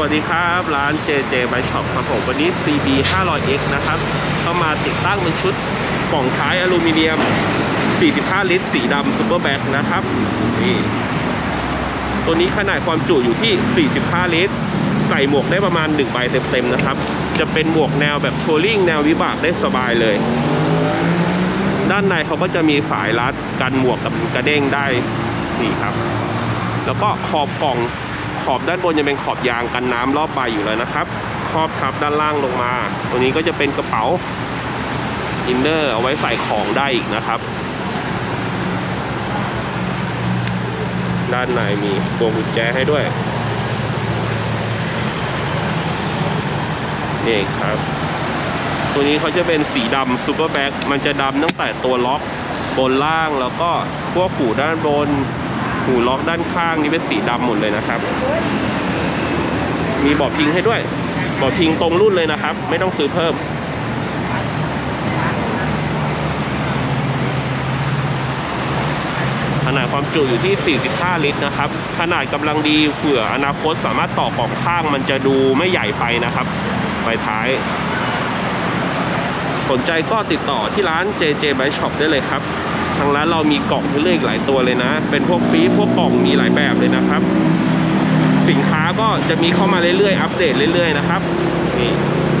วัสดีครับ ร้าน JJ Bike Shop ครับผมวันนี้ CB 500X นะครับก็มาติดตั้งเป็นชุดกล่องท้ายอลูมิเนียม 45 ลิตร สีดำซูเปอร์แบ็คนะครับนี่ตัวนี้ขนาดความจุอยู่ที่ 45 ลิตร ใส่หมวกได้ประมาณ 1 ใบเต็มๆนะครับ จะเป็นหมวกแนวแบบโชว์ลิงแนววิบากได้สบายเลย ด้านในเขาก็จะมีสายรัดกันหมวกกับกระเด้งได้นี่ครับ แล้วก็ขอบกล่อง ขอบด้านบนจะเป็นขอบยางกันน้ำรอบใบอยู่แล้วนะครับ ครอบทับด้านล่างลงมา ตัวนี้ก็จะเป็นกระเป๋าอินเนอร์เอาไว้ใส่ของได้อีกนะครับ ด้านในมีพวงกุญแจให้ด้วยนี่ครับ ตัวนี้เขาจะเป็นสีดำซูเปอร์แบ็คมันจะดำตั้งแต่ตัวล็อกบนล่างแล้วก็พวกหูด้านบน หูล็อกด้านข้างนี่เป็นสีดำหมดเลยนะครับ มีเบาะพิงให้ด้วยเบาะพิงตรงรุ่นเลยนะครับ ไม่ต้องซื้อเพิ่ม ขนาดความจุอยู่ที่ 45 ลิตรนะครับ ขนาดกำลังดีเผื่ออนาคตสามารถต่อกล่องข้างมันจะดูไม่ใหญ่ไปนะครับไฟท้ายสนใจก็ติดต่อที่ร้าน JJ Bike Shop ได้เลยครับ ทางร้านเรามีกล่องให้เลือกอีกหลายตัวเลยนะ เป็นพวกปี๊บพวกกล่องมีหลายแบบเลยนะครับ สินค้าก็จะมีเข้ามาเรื่อยๆ อัปเดตเรื่อยๆนะครับนี่ขอบคุณครับ